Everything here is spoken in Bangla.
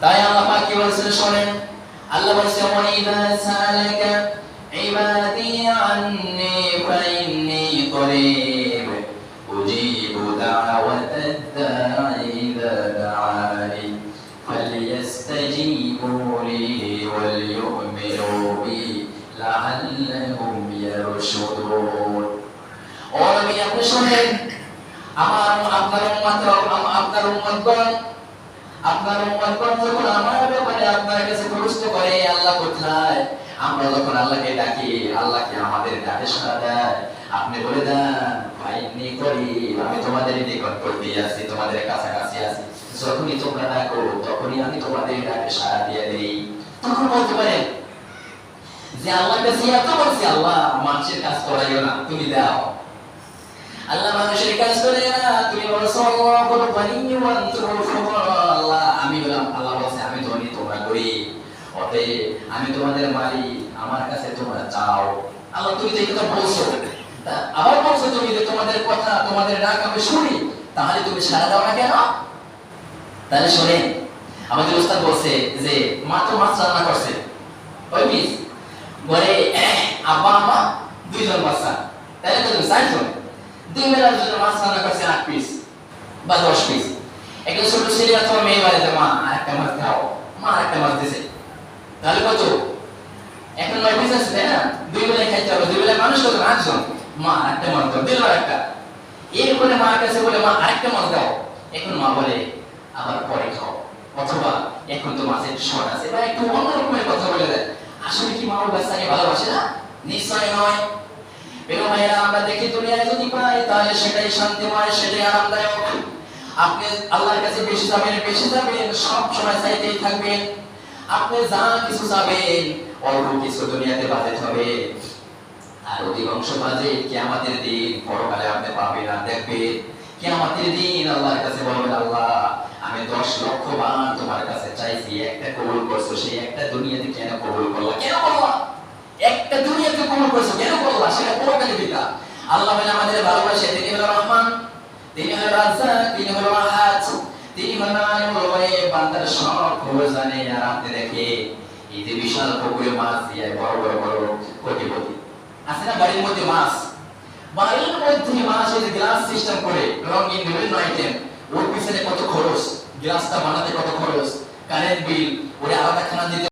তাই আল্লাহ পাক কি বলছেন শুনেন আল্লাহ বলছেন ওয়া ইযা সালাকা ইবাদি আন্নি ফাইন্নি করিব উজিবু দাওয়াতাদ দাঈ ইযা দাআনি فليستجيبوا لي وليؤمنوا بي لعلهم يرشدون ও নবী আপনি শুনেন আমার আপনার উম্মত আপনার উম্মতগণ আপনার উম্মতগণ যখন আমার ব্যাপারে আপনার কাছে প্রশ্ন করে, আল্লাহ কোথায়? আমরা যখন আল্লাহকে ডাকি, আল্লাহকে আমাদের ডাকে সাড়া দেয় আপনি বলে দেন, ভাই করি আমি তোমাদের নিকটবর্তী আছি তোমাদের কাছাকাছি আছি যখনই তোমরা ডাকো, তখনই আমি তোমাদের ডাকে সাড়া দিয়ে দেই। তখন বলতে পারেন যে আল্লাহর কাছে এত বলছি, আল্লাহ, মানুষের কাজ করাইও না, তুমি দাও। আল্লাহ মানুষের কাজ করে না, তুমি বলছো আল্লাহ বড় পানি আল্লাহ অতএব আমি তোমাদের মালিক, আমার কাছে তোমরা চাও। আল্লাহ, তুমি এই কথা বলছো। আবার বলছো তুমি যে তোমাদের কথা, তোমাদের ডাক আমি শুনি, তাহলে তুমি সারা দাও না কেন? তাহলে শোনেন, আমাদের উস্তাদ বলছে যে, মা তো মাছ রান্না করছে। ওই মিস ঘরে আব্বা, আম্মা, দুইজন বাচ্চা তাহলে তো তুমি চারজন। দুই বেলার জন্য মাছ রান্না করছে, আট পিস বা দশ পিস। একটা ছোট ছেলে অথবা মেয়ে বাড়িতে মা আর একটা মাছ খাও মা আর একটা মাছ দিছে। তাহলে কত? এখন নয় পিস আছে, তাই না? দুই বেলায় খাইতে হবে, দুই বেলায় মানুষ কত? আটজন মা আর একটা মাছ দাও, দিল একটা। এরপরে মার কাছে বলে, মা, আরেকটা মাছ দাও। এখন মা বলে, আবার পরে খাও। অথবা এখন তো মাছের শর্ট আছে, বা একটু অন্য রকমের কথা বলে দেয়। আসলে কি মা ওর বাচ্চাকে ভালোবাসে না? নিশ্চয় নয়। প্রিয় ভাইরা আমরা দেখি দুনিয়ায় যদি পাই, তাহলে সেটাই শান্তিময়, সেটাই আরামদায়ক। আপনি আল্লাহর কাছে বেশি যাবেন বেশি যাবেন, সব সময় চাইতেই থাকবেন। আপনি যা কিছু চাবেন, অল্প কিছু দুনিয়াতে বাজেট হবে। আর অধিকাংশ বাজেট কিয়ামতের দিন, পরকালে আপনি পাবেন আর দেখবেন কিয়ামতের দিন আল্লাহর কাছে বলবেন, আল্লাহ, আমি দশ লক্ষ বার তোমার কাছে চাইছি, একটা কবুল করছ, সেই একটা দুনিয়াতে কেন কবুল করলা? কেন করলা? একটা দুনিয়াতে কবুল করছ, কেন করলা? সেটা পরকালে দিতা। আল্লাহ বলে আমাদের ভালোবাসে, তিনি হলো রহমান, তিনি হলো রাজ্জাক, তিনি হলো আহাদ তিনি হলো বান্দার সব খবর জানে আপনি দেখে এই যে বিশাল পুকুরে মাছ দিয়ে বড় বড় বড় কোটিপতি। আছে না বাড়ির মধ্যে মাছ? বাড়ির মধ্যে মাছ গ্লাস সিস্টেম করে, রঙিন বিভিন্ন আইটেম ওর পিছনে কত খরচ, গ্লাসটা বানাতে কত খরচ কারেন্ট বিল ওরে আলাদা খানা দিতে